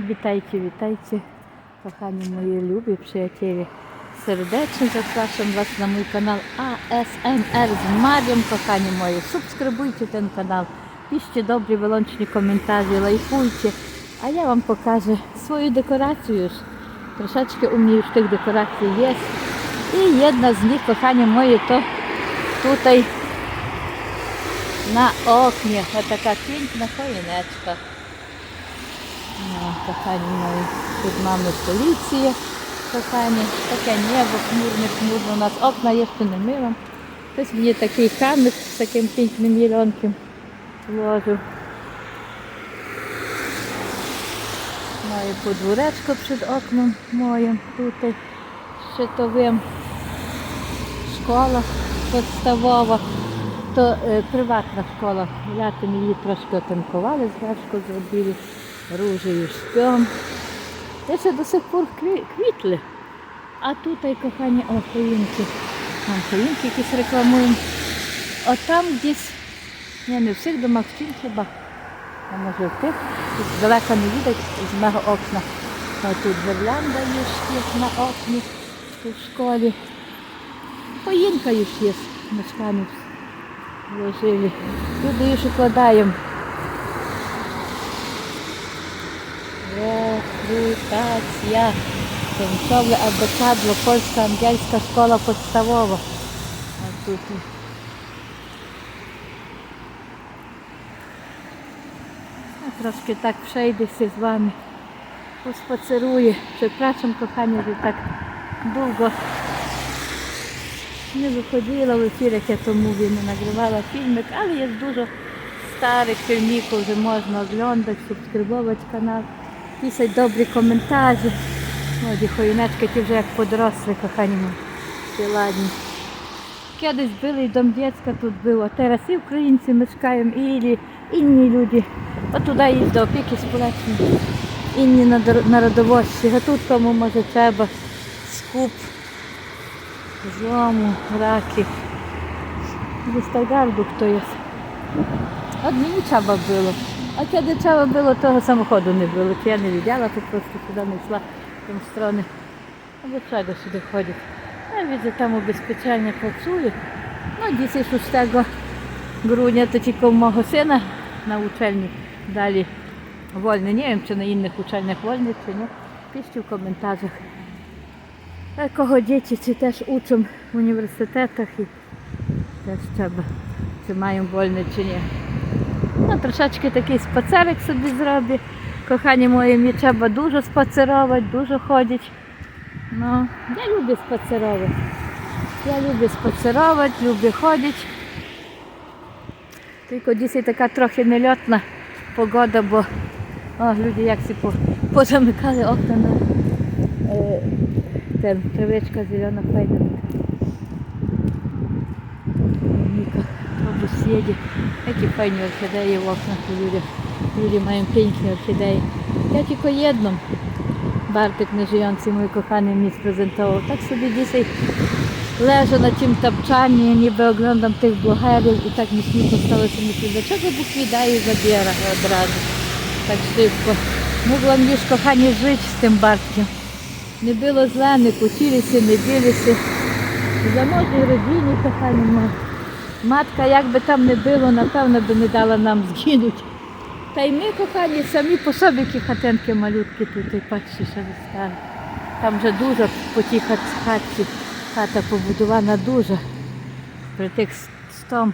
Witajcie, witajcie, kochani mої любі przyjaciele. Serdecznie zapraszam Was na mój kanał ASMR z Marią, kochani moje. Subskrybujcie ten kanał, piszcie dobre, wyłącznie komentarze, lajkujcie. A ja Wam pokażę swoją dekorację już. Troszeczkę u mnie już tych dekoracji jest. I jedna z nich, kochani moje, to tutaj na oknie. O taka piękna choineczka. Kochani moi, тут mamy policję, kochani, takie niebo chmurne, chmurne, u nas okna jeszcze nie myłam. Ktoś mnie taki kamyk z takim pięknym mielonkiem włożył. Moje podwóreczko przed oknem moim tutaj szczytowym. Школа підставова, то е, приватна школа. Лятом її трошки отанкували, зверху зробили ружею шпьом. Це ще до сих пор кві- квітли. А тут, і, кохані, о, хоїнки. Там хоїнки якісь рекламуємо. От там десь, ні, не в всіх домах, в тім хіба. А може в тут далеко не видать з мого окна. Ось тут гірлянда є на окні тут в школі. Поїнка już jest mieszkaniec. Włożyli. Туди już układają. Rekrutacja. Tęczowe abekadło, polska, angielska szkoła podstawowa. A tutaj. A troszkę tak przejdę się z Wami. Pospaceruję. Przepraszam kochanie, że tak długo nie wychodziło w jak ja to mówię, nie nagrywała filmek, ale jest dużo starych filmików, że można oglądać, subskrybować kanał. Писати добрі коментарі. Ось і хоїнечки ті вже як подоросли, кохані мої, ладні. Кудись були, і дом дітська тут був, а зараз і українці мешкаємо, і інні люди. От туди їздить до опіки сполучені, інні народовощі, а тут кому може треба скуп злому, раки. Ze Stargardu kto jest. Od mені trzeba było. A kiedy trzeba było, того nie było. Czy ja nie widziała, po prostu сюди не йшла в ту сторону. А czego сюди ходять? Я widzę, там ubezpieczenie pracuje. No dzisiaj 6 grudnia to tylko u mого сина на uczelni dali wolny. Nie wiem, czy na innych uczelniach wolny, czy nie. Piszcie w komentarzach. Е, Кого діти чи теж учимо в університетах і теж треба, чи маємо вольне чи ні. Ну, трошечки такий спацерик собі зроблю. Кохані мої, мені треба дуже спацерувати, дуже ходять. Ну, я люблю спацерувати. Я люблю спацерувати, люблю ходити. Тільки дійсно така трохи нельотна погода, бо о, люди як всі позамикали окна на е, ten, traweczka zielona, orchideje w oknach u ludzie. Ludzie mają piękne orchideje. Ja tylko jedną. Bartek nieżyjący, mój kochany, mi sprezentował. Tak sobie dzisiaj leżę na tym tapczanie, niby oglądam tych blogerów i tak mi smutno stało się myślę, dlaczego Bóg mi daje i zabiera od razu tak szybko. Mogłam już, kochanie, żyć z tym Bartkiem. Не було зла, не кутілися, не білися. В заможній родині, кохані мої. Матка, як би там не було, напевно би не дала нам згинути. Та й ми, кохані, самі по собі які хатинки малютки тут і пачці ще вистали. Там вже дуже по тій хат- хатці хата побудована дуже. При тих с- з том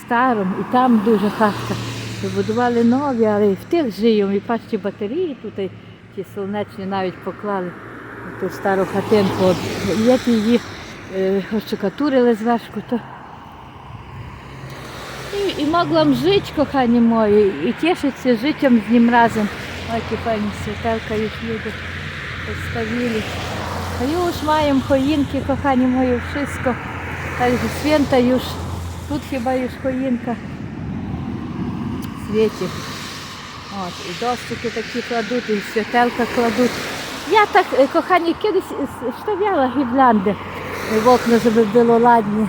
старом і там дуже хатка. Побудували нові, але і в тих живемо, і пачці батареї тут і ті сонячні навіть поклали ту стару хатинку. Як її е, ощекатурили зверху, то і, могла жити, кохані мої, і тішитися життям з ним разом. Ой, файні світелка їх люди поставили. А już маємо хоїнки, кохані мої, wszystko. Także święta już. Тут хіба już choinka світить. От, і дощики такі кладуть, і світелка кладуть. Я так, е, кохані, кудись с- вставляла гірлянди в окна, щоб було ладні,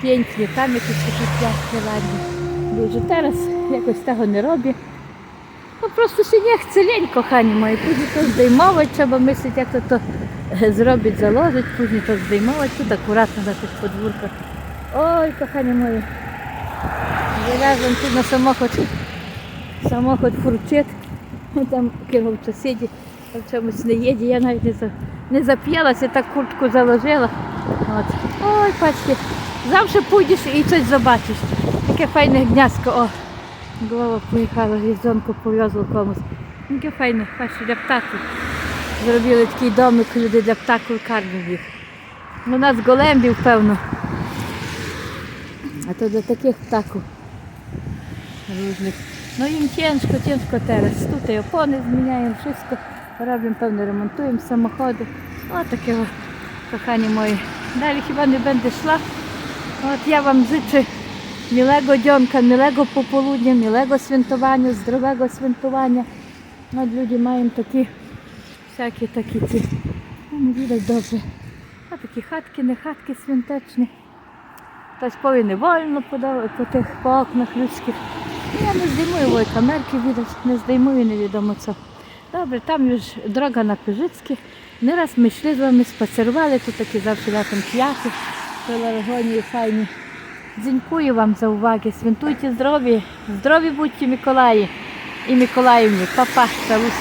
п'єнтні, там якісь такі ладні. Дуже зараз якось того не роблю. Ну просто це лень, кохані мої. Później то здіймовувати, треба мислити, як то, е, зробить, заложить, później то здіймовувати. Тут акуратно на тих подвірках. Ой, кохані мої. Залазом тут на самоход. Самоход фурчить. Там кинув сусіді, в чомусь не їде. Я навіть не, за, зап'ялася, так куртку заложила. От. Ой, пачки, Zawsze pójdziesz i coś zobaczysz. Jakie fajne gniazdko, o. Głowa pojechała, jedzonko powiozło komuś. Jakie fajne, patrzcie, dla ptaków. Zrobili taki domy, ludzie dla ptaków karmią ich. No nas gołębił pełno. A to do takich ptaków różnych. No im ciężko, ciężko teraz. Tutaj opony zmieniają, wszystko robią, pewnie remontują samochody. O takie kochanie moje. Dalej chyba nie będę szła. От я вам życzę miłego dzionka, miłego popołudnia, miłego świętowania, zdrowego świętowania. От люди маємо такі, всякі такі ці. Ну, не widać dobrze. А такі хатки, не хатки святочні. Хтось повинен не вольно по, тих по окнах людських. Я не здіймую ой, камерки widać, не здіймую невідомо co. Добре, там już droga na Пижицьке. Не раз ми йшли з вами, спацерували, тут такі завжди лятом квяти, пеларгонії файні. Дзінькую вам за уваги. святуйте здорові, здорові будьте Миколаї і Миколаївні. Папа,